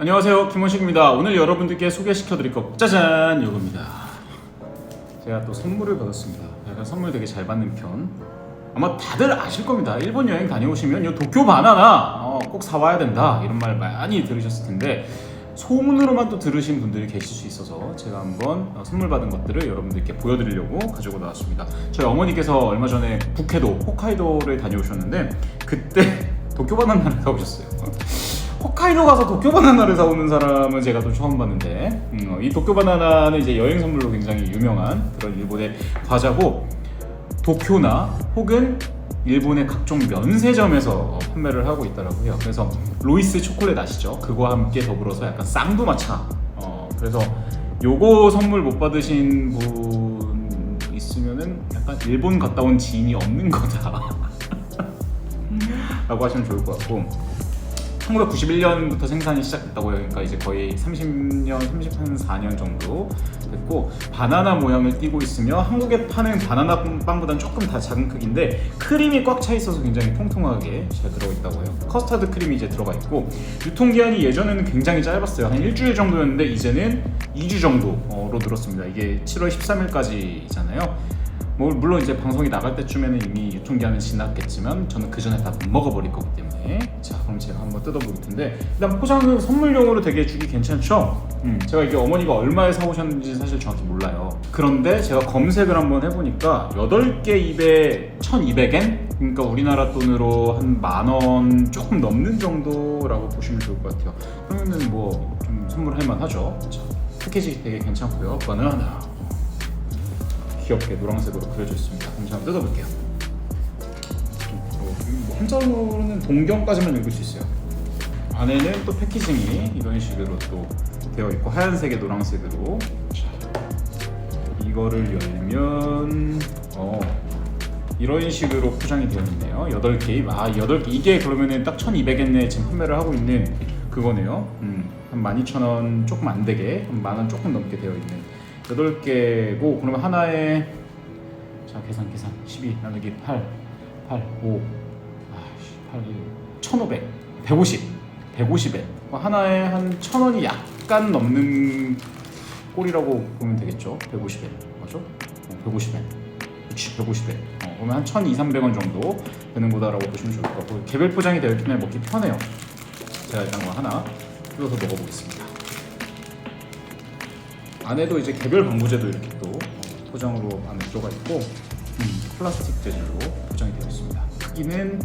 안녕하세요. 김원식입니다. 오늘 여러분들께 소개시켜 드릴 거 짜잔! 이겁니다. 제가 또 선물을 받았습니다. 제가 선물 되게 잘 받는 편. 아마 다들 아실 겁니다. 일본 여행 다녀오시면 이 도쿄 바나나 어, 꼭 사와야 된다. 이런 말 많이 들으셨을 텐데 소문으로만 또 들으신 분들이 계실 수 있어서 제가 한번 어, 선물 받은 것들을 여러분들께 보여드리려고 가지고 나왔습니다. 저희 어머니께서 얼마 전에 북해도 홋카이도를 다녀오셨는데 그때 도쿄 바나나를 사오셨어요 홋카이도 가서 도쿄 바나나를 사오는 사람은 제가 또 처음 봤는데 음, 이 도쿄 바나나는 이제 여행 선물로 굉장히 유명한 그런 일본의 과자고 도쿄나 혹은 일본의 각종 면세점에서 어, 판매를 하고 있다라고 해요. 그래서 로이스 초콜릿 아시죠? 그거와 함께 더불어서 약간 쌍두마차. 어, 그래서 요거 선물 못 받으신 분 있으면은 약간 일본 갔다 온 지인이 없는 거다. 라고 하시면 좋을 것 같고 1991년부터 생산이 시작됐다고 해요. 그러니까 이제 거의 30년, 34년 정도 됐고 바나나 모양을 띠고 있으며 한국에 파는 바나나 빵보다는 조금 다 작은 크기인데 크림이 꽉 차 있어서 굉장히 통통하게 잘 들어가 있다고 해요. 커스터드 크림이 이제 들어가 있고 유통기한이 예전에는 굉장히 짧았어요. 한 일주일 정도였는데 이제는 2주 정도로 늘었습니다. 이게 7월 13일까지잖아요. 뭐 물론 이제 방송이 나갈 때쯤에는 이미 유통기한은 지났겠지만 저는 그 전에 다 못 먹어버릴 거기 때문에. 자 그럼 제가 한번 뜯어볼 텐데. 일단 포장은 선물용으로 되게 주기 괜찮죠? 음, 제가 이게 어머니가 얼마에 사오셨는지 사실 정확히 몰라요. 그런데 제가 검색을 한번 해보니까 8개 입에 1200엔? 그러니까 우리나라 돈으로 한 만 원 조금 넘는 정도라고 보시면 좋을 것 같아요. 그러면은 뭐 좀 선물할 만하죠? 자, 패키지 되게 괜찮고요. 바나나 귀엽게 노란색으로 그려져 있습니다. 그럼 한번 뜯어볼게요. 어, 뭐 한자로는 동경까지만 읽을 수 있어요. 안에는 또 패키징이 이런 식으로 또 되어 있고 하얀색에 노란색으로 자, 이거를 열면 어 이런 식으로 포장이 되어 있네요. 8개. 아, 8개. 이게 그러면은 딱 1200엔에 지금 판매를 하고 있는 그거네요. 음, 한 12,000원 조금 안 되게, 한 만 원 조금 넘게 되어 있는 8개고 그러면 하나에 자, 계산 계산. 12 나누기 8 8 5 아, 8 1,500. 150. 150엔. 하나에 한 1,000원이 약간 넘는 꼴이라고 보면 되겠죠. 150엔. 맞죠? 어, 150엔. 그치 150엔 어, 그러면 한 1200, 300원 정도 되는 거다라고 보시면 좋을 것 같고 개별 포장이 되어 있기 때문에 먹기 편해요 제가 일단 거 하나 뜯어서 먹어보겠습니다 안에도 이제 개별 방부제도 이렇게 또 어, 포장으로 안에 들어가 있고 음, 플라스틱 재질로 포장이 되어 있습니다. 크기는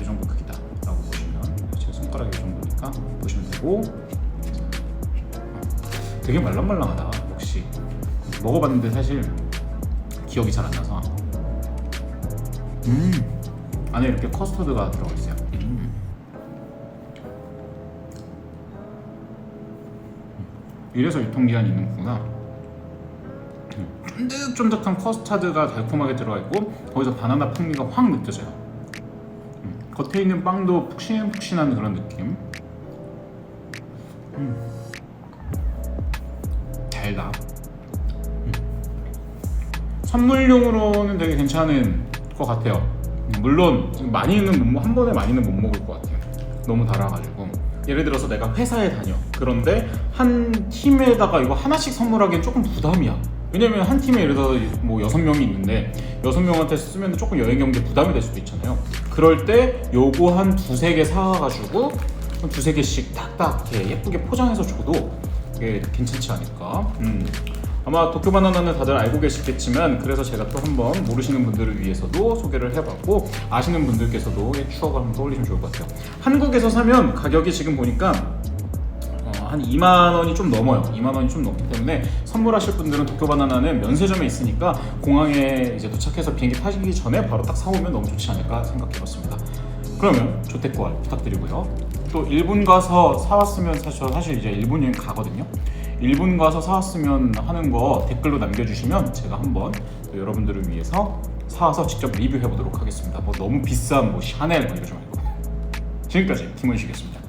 이 정도 크기다 라고 보시면 제 손가락이 이 정도니까 보시면 되고 되게 말랑말랑하다 역시. 먹어봤는데 사실 기억이 잘 안 나서. 음 안에 이렇게 커스터드가 들어가 있어요 이래서 유통기한이 있는 거구나. 음, 쫀득쫀득한 커스터드가 달콤하게 들어가 있고 거기서 바나나 풍미가 확 느껴져요. 음, 겉에 있는 빵도 푹신푹신한 그런 느낌. 음. 달다 선물용으로는 되게 괜찮은 것 같아요. 물론 많이는 한 번에 많이는 못 먹을 것 같아요. 너무 달아가지고 예를 들어서 내가 회사에 다녀. 그런데 한 팀에다가 이거 하나씩 선물하기엔 조금 부담이야. 왜냐면 한 팀에 예를 들어 뭐 여섯 명이 있는데 여섯 명한테 쓰면 조금 여행 경비에 부담이 될 수도 있잖아요. 그럴 때 요거 한 두세 개 사가지고 한 두세 개씩 딱딱 이렇게 예쁘게 포장해서 줘도 이게 괜찮지 않을까. 음. 아마 도쿄 바나나는 다들 알고 계시겠지만 그래서 제가 또 한번 모르시는 분들을 위해서도 소개를 해봤고 아시는 분들께서도 이 추억을 한번 떠올리시면 좋을 것 같아요. 한국에서 사면 가격이 지금 보니까 어, 한 2만 원이 좀 넘어요. 2만 원이 좀 넘기 때문에 선물하실 분들은 도쿄 바나나는 면세점에 있으니까 공항에 이제 도착해서 비행기 타시기 전에 바로 딱 사오면 너무 좋지 않을까 생각해봤습니다. 그러면 조태꾸알 부탁드리고요. 또 일본 가서 사왔으면 사실 저 사실 이제 일본 여행 가거든요. 일본 가서 사왔으면 하는 거 댓글로 남겨주시면 제가 한번 또 여러분들을 위해서 사와서 직접 리뷰해 보도록 하겠습니다. 뭐 너무 비싼 뭐 샤넬 뭐 이러지 말고 지금까지 김원식이었습니다.